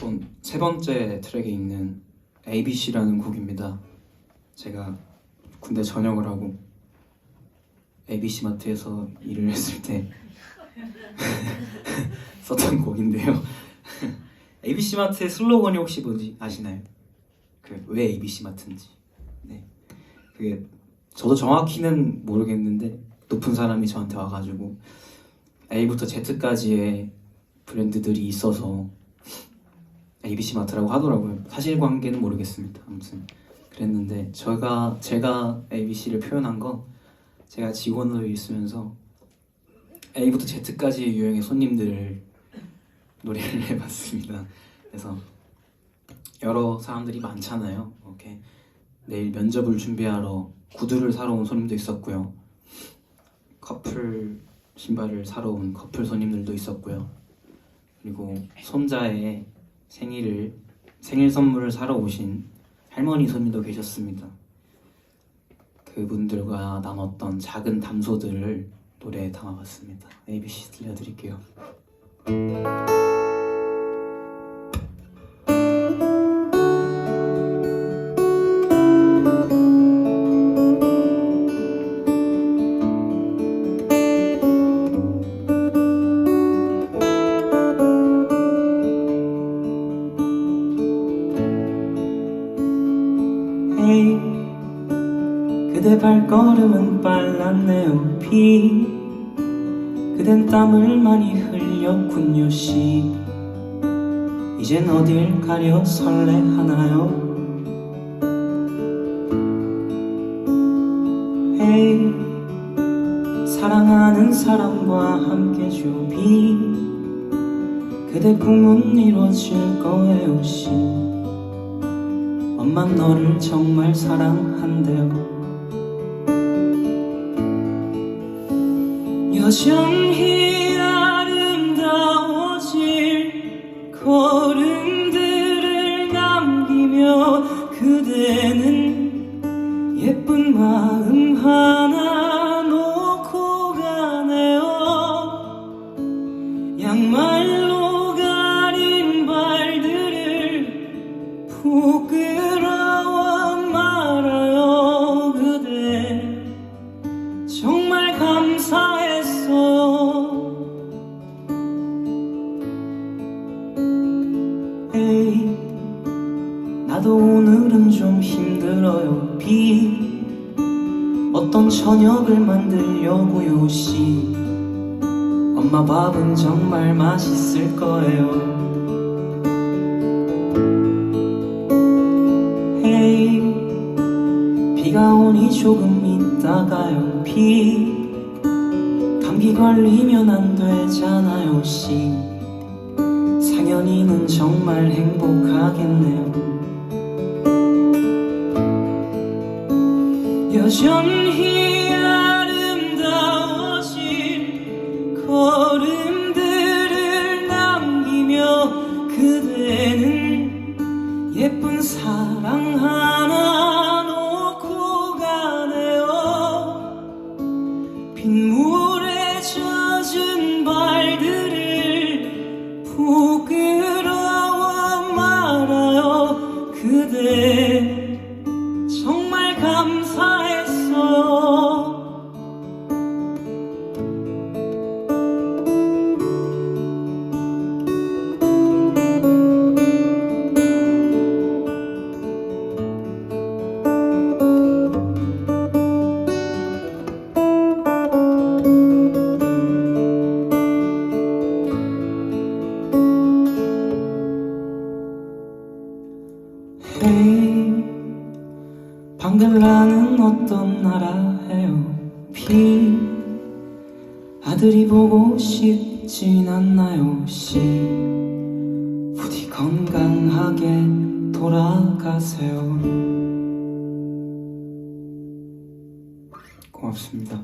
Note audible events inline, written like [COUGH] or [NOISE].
번, 세 번째 트랙에 있는 ABC라는 곡입니다. 제가 군대 전역을 하고 ABC 마트에서 일을 했을 때 [LAUGHS] 썼던 곡인데요. ABC 마트의 슬로건이 혹시 뭔지 아시나요? 그 왜 ABC 마트인지. 네. 그게 저도 정확히는 모르겠는데 높은 사람이 저한테 와가지고 A부터 Z까지의 브랜드들이 있어서 ABC 마트라고 하더라고요. 사실관계는 모르겠습니다. 아무튼 그랬는데 제가 제가 ABC를 표현한 건 제가 직원으로 있으면서 A부터 Z까지의 유형의 손님들을 노래를 [LAUGHS] 해봤습니다. 그래서 여러 사람들이 많잖아요. 이렇게 내일 면접을 준비하러 구두를 사러 온 손님도 있었고요. 커플 신발을 사러 온 커플 손님들도 있었고요. 그리고 손자의 생일을 생일 선물을 사러 오신 할머니 손님도 계셨습니다. 그분들과 나눴던 작은 담소들을 노래에 담아봤습니다. ABC 들려드릴게요. 그대 발걸음은 빨랐네요 비 그댄 땀을 많이 흘렸군요 씨. 이젠 어딜 가려 설레하나요? Hey, 사랑하는 사람과 함께 줘비. 그대 꿈은 이루어질 거예요 씨. 엄마 너를 정말 사랑한대요 여전히 아름다워질 걸음들을 남기며 그대는 예쁜 마음 나도 오늘은 좀 힘들어요 비. 어떤 저녁을 만들려고요 씨. 엄마 밥은 정말 맛있을 거예요. 헤이 비가 오니 조금 있다가요 비. 감기 걸리면 안 되잖아요 씨. 상현이는 정말 행복하겠네요 여전히 아름다워질 걸음들을 남기며 그대는 예쁜 사랑 하나 놓고 가네요. 빗물에 젖은 발들을 부끄러워 말아요. 그대 감사했어 방글라는 어떤 나라예요? 비 아들이 보고 싶진 않나요? 씨 부디 건강하게 돌아가세요. 고맙습니다